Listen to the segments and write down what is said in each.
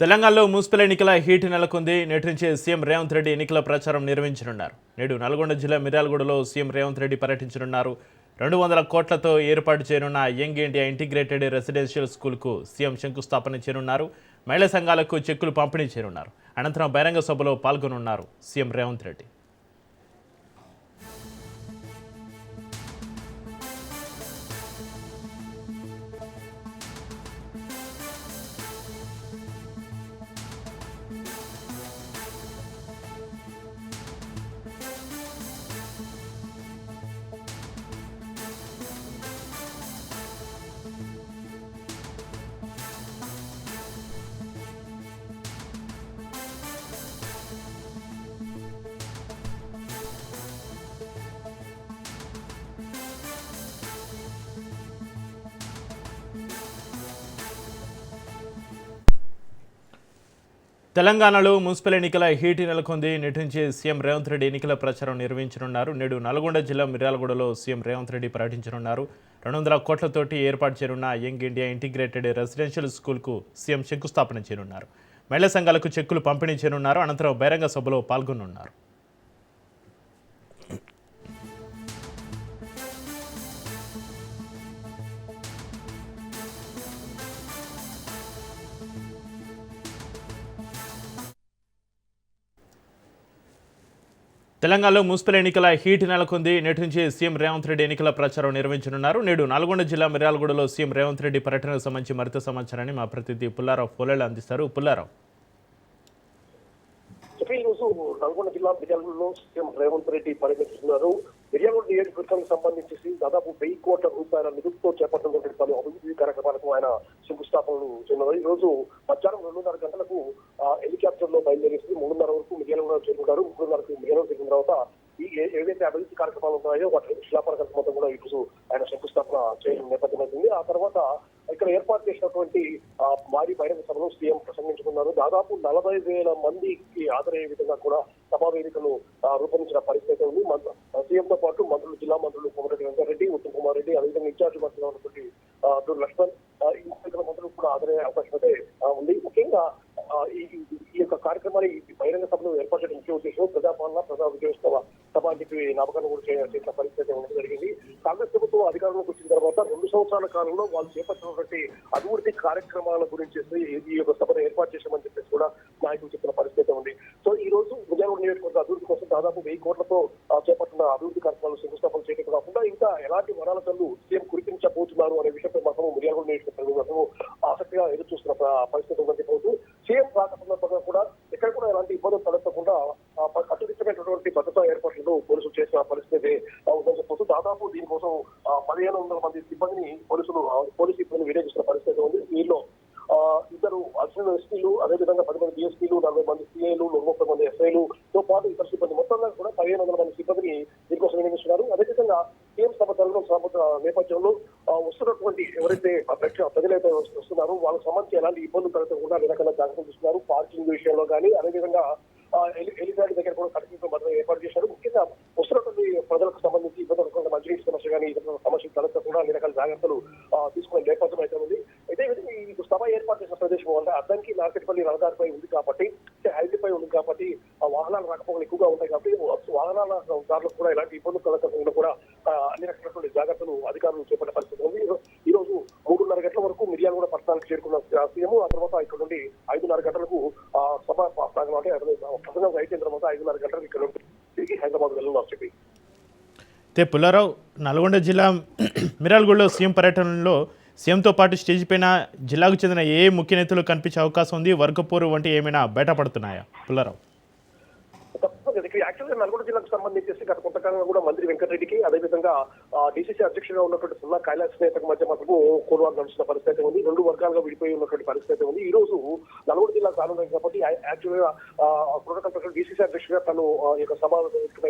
తెలంగాణలో మున్సిపల్ ఎన్నికల హీట్ నెలకొంది. నేటి నుంచి సీఎం రేవంత్ రెడ్డి ఎన్నికల ప్రచారం నిర్వహించనున్నారు. నేడు నల్గొండ జిల్లా మిర్యాలగూడలో సీఎం రేవంత్ రెడ్డి పర్యటించనున్నారు. రెండు వందల కోట్లతో ఏర్పాటు చేయనున్న యంగ్ ఇండియా ఇంటిగ్రేటెడ్ రెసిడెన్షియల్ స్కూల్కు సీఎం శంకుస్థాపన చేయనున్నారు. మహిళా సంఘాలకు చెక్కులు పంపిణీ చేయనున్నారు. అనంతరం బహిరంగ సభలో పాల్గొనున్నారు సీఎం రేవంత్ రెడ్డి. తెలంగాణలో మున్సిపల్ ఎన్నికల హీట్ నెలకొంది. నేటి నుంచి సీఎం రేవంత్ రెడ్డి ఎన్నికల ప్రచారం నిర్వహించనున్నారు. నేడు నల్గొండ జిల్లా మిర్యాలగూడలో సీఎం రేవంత్ రెడ్డి పర్యటించనున్నారు. రెండు వందల కోట్లతోటి ఏర్పాటు చేయనున్న యంగ్ ఇండియా ఇంటిగ్రేటెడ్ రెసిడెన్షియల్ స్కూల్కు సీఎం శంకుస్థాపన చేయనున్నారు. మహిళా సంఘాలకు చెక్కులు పంపిణీ చేయనున్నారు. అనంతరం బహిరంగ సభలో పాల్గొనున్నారు తెలంగాణలో మున్సిపల్ ఎన్నికల హీట్ నెలకొంది. నేటి నుంచి సీఎం రేవంత్ రెడ్డి ఎన్నికల ప్రచారం నిర్వహించనున్నారు. నేడు నల్గొండ జిల్లా మిర్యాలగూడలో సీఎం రేవంత్ రెడ్డి పర్యటనకు సంబంధించి మరింత సమాచారాన్ని మా ప్రతినిధి పుల్లారావు పోలేళ్ళు అందిస్తారు. పుల్లారావు. చెప్పి ఈ రోజు నల్గొండ జిల్లా మిర్యాలలో సీఎం రేవంత్ రెడ్డి పర్యటిస్తున్నారు ఏడు నియోజకవర్గానికి సంబంధించి దాదాపు వెయ్యి కోట్ల రూపాయల నిధులతో చేపట్టినటువంటి పలు అభివృద్ధి కార్యక్రమాలకు ఆయన శంకుస్థాపనలు చేయనున్నారు. ఈ రోజు మధ్యాహ్నం రెండున్నర గంటలకు హెలికాప్టర్లో బయలుదేరేసి మూడున్నర వరకు మిర్యాలగూడ చేరుకుంటారు. మూడున్నరకు మిర్యాలగూడ చేరిన తర్వాత ఈ ఏదైతే అభివృద్ధి కార్యక్రమాలు ఉన్నాయో వాటి శిలాపన మొత్తం కూడా ఈ ఆయన శంకుస్థాపన చేయడం నేపథ్యం ఆ తర్వాత ఇక్కడ ఏర్పాటు చేసినటువంటి మారి భారీ బహిరంగ సభలో సీఎం ప్రసంగించుకున్నారు. దాదాపు నలభై వేల మందికి ఆదరయ్యే విధంగా కూడా సభా వేదికలు రూపొందించిన పరిస్థితి ఉంది. సీఎం తో పాటు మంత్రులు జిల్లా మంత్రులు కోమరెడ్డి వెంకటరెడ్డి ఉత్తమ్ కుమార్ రెడ్డి అదేవిధంగా ఇన్ఛార్జ్ మంత్రిగా ఉన్నటువంటి అబ్దుల్ లక్ష్మణ్ ఇంకా మంత్రులు కూడా ఆదరయ్యే అవకాశం అయితే ఉంది. ముఖ్యంగా ఈ ఈ యొక్క కార్యక్రమాలు ఈ బహిరంగ సభను ఏర్పాటు చేయడం ముఖ్య ఉద్దేశం ప్రజాపాలన ప్రజా విజయోత్సవ సభ అని నామకరణం కూడా చేయాల్సిన పరిస్థితి ఉండడం జరిగింది. కాంగ్రెస్ ప్రభుత్వం అధికారంలోకి వచ్చిన తర్వాత రెండు సంవత్సరాల కాలంలో వాళ్ళు చేపట్టినటువంటి అభివృద్ధి కార్యక్రమాల గురించి ఈ- యొక్క సభను ఏర్పాటు చేశామని చెప్పేసి కూడా నాయకులు చెప్పిన పరిస్థితి ఉంది. సో ఈ రోజు మిర్యాలగూడ నియోజకవర్గ అభివృద్ధి కోసం దాదాపు వెయ్యి కోట్లతో ఆ, చేపట్టిన అభివృద్ధి కార్యక్రమాలు శంకుస్థాపన చేయడం కాకుండా ఇంకా ఎలాంటి వరాల తల్లు సీఎం కురిపించబోతున్నారు అనే విషయంపై మాత్రం మిర్యాలగూడ నియోజకవర్గం మాత్రం ఆసక్తిగా ఎదురు చూస్తున్న పరిస్థితి ఉందని చెప్పవచ్చు. సీఎం రాక సందర్భంగా కూడా ఎక్కడ కూడా ఎలాంటి ఇబ్బందులు తలెత్తకుండా ఆ, కట్టుదిట్టమైనటువంటి భద్రతా ఏర్పాట్లను పోలీసులు చేసిన పరిస్థితి ఆ, ఉందని దాదాపు దీనికోసం ఆ, పదిహేను వందల మంది సిబ్బందిని పోలీసులు పోలీసు సిబ్బందిని వినియోగిస్తున్న పరిస్థితి ఉంది. వీళ్ళు ఆ, ఇద్దరు అడిషనల్ ఎస్పీలు అదేవిధంగా పది మంది డిఎస్పీలు నలభై మంది సిఐలు నూట ముప్పై మంది ఎస్ఐలు తో పాటు ఇతర సిబ్బంది మొత్తంగా కూడా పదిహేను వందల మంది సిబ్బందిని దీనికోసం వినియోగిస్తున్నారు అదేవిధంగా సీఎం సభ జరగడం సభ నేపథ్యంలో వస్తున్నటువంటి ఎవరైతే ఆ ప్రజలైతే వస్తున్నారో వాళ్ళకి సంబంధించి ఎలాంటి ఇబ్బందులు కలగకుండా అన్ని రకాల జాగ్రత్తలు తీసుకున్నారు. పార్కింగ్ విషయంలో కానీ అదేవిధంగా ఆ, దగ్గర కూడా కఠినంగా భద్రత ఏర్పాటు చేశారు. ముఖ్యంగా వస్తున్నటువంటి ప్రజలకు సంబంధించి ఇబ్బందులు మంచినీటి సమస్య కానీ ఇతర సమస్యలు తలెత్తకుండా అన్ని రకాల జాగ్రత్తలు తీసుకునే నేపథ్యం అయితే ఉంది. అయితే విధంగా ఈ సభ ఏర్పాటు చేసిన ప్రదేశం వల్ల అద్దంకి నార్కెట్పల్లి రహదారిపై ఉంది కాబట్టి హైదీపై హైవేపై ఉంది కాబట్టి వాహనాలు వాహనాల రాకపోకలు ఎక్కువగా ఉంటాయి కాబట్టి వాహనాల దారులకు కూడా ఎలాంటి ఇబ్బందులు కలగకుండా కూడా ఆ, అన్ని రకాలైనటువంటి జాగ్రత్తలు అధికారులు చేపట్టే పరిస్థితి ఉంది ఈ రో- ఈ రోజు మూడున్నర గంటల వరకు మిర్యాలగూడ పట్టణానికి చేరుకున్న సీఎం ఆ తర్వాత ఇక్కడ నుండి ఐదున్నర గంటలకు ఆ, సభ ప్రాంగణం అంటే ప్రసంగం అయిపోయిన తర్వాత ఐదున్నర గంటలకు ఇక్కడ నుండి తిరిగి హైదరాబాద్ వెళ్ళున్నారు చెప్పి అయితే పుల్లారావు నల్గొండ జిల్లా మిరాల్గూడలో సీఎం పర్యటనలో సీఎంతో పాటు స్టేజ్ పైన జిల్లాకు చెందిన ఏ ముఖ్య నేతలు కనిపించే అవకాశం ఉంది? వర్గపూరు వంటి ఏమైనా బయటపడుతున్నాయా? పుల్లారావు. తప్పకుండా యాక్చువల్గా నల్గొండ జిల్లాకు సంబంధించి గత కొంతకాలంగా కూడా మంత్రి వెంకటరెడ్డికి అదేవిధంగా డీసీసీ అధ్యక్షుడిగా ఉన్నటువంటి సున్నా కైలాస్ నేతకు మధ్య మాత్రము కోల్వాల్ నడుస్తున్న పరిస్థితి ఉంది. రెండు వర్గాలుగా విడిపోయి ఉన్నటువంటి పరిస్థితి ఉంది. ఈ రోజు నల్గొండ జిల్లా కానుంది కాబట్టి యాక్చువల్గా ప్రోటోకాల్ ప్రకారం డీసీసీ అధ్యక్షుడిగా తను ఈ యొక్క సభ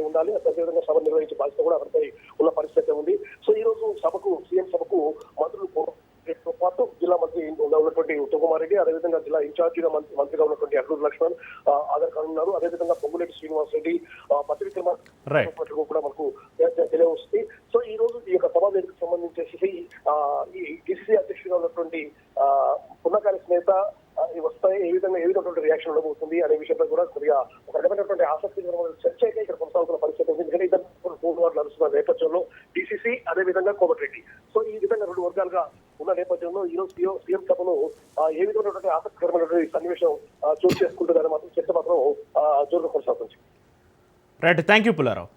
ఉండాలి. అదేవిధంగా సభ నిర్వహించే బాధ్యత కూడా అతనిపై ఉన్న పరిస్థితి ఉంది. సో ఈ రోజు సభకు సీఎం సభకు మంత్రులు వీటితో పాటు జిల్లా మంత్రి ఉన్నటువంటి ఉత్తమ్ రెడ్డి అదేవిధంగా జిల్లా ఇన్ఛార్జిగా మంత్రి మంత్రిగా ఉన్నటువంటి అల్లూరు లక్ష్మణ్ ఆధార్ కార్డు ఉన్నారు. అదేవిధంగా పొంగులేటి శ్రీనివాస్ రెడ్డి పత్రిక కూడా మనకు తెలియవస్తుంది సో ఈ రోజు ఈ యొక్క సమావేశానికి సంబంధించేసి ఈ డిసిసి అధ్యక్షుడిగా ఉన్నటువంటి ఉన్నకాంగ్రెస్ నేత వస్తాయి. ఏ విధంగా ఏ విధమైనటువంటి రియాక్షన్ ఉండబోతుంది అనే విషయంలో కూడా కొద్దిగా ఒక రకమైనటువంటి ఆసక్తికరమైన చర్చ అయితే ఇక్కడ కొనసాగుతున్న పరిస్థితి ఉంది. ఎందుకంటే ఇద్దరు మూడు వార్డులు నడుస్తున్న నేపథ్యంలో డిసిసి అదేవిధంగా కోమటిరెడ్డి. సో ఈ విధంగా రెండు వర్గాలుగా ఉన్న నేపథ్యంలో ఈ రోజు సీఎం సభలో ఏ విధమైనటువంటి ఆసక్తికరమైనటువంటి సన్నివేశం చోటు చేసుకుంటుందని మాత్రం చర్చ మాత్రం జోరుగా కొనసాగుతుంది. Right thank you Pullarao.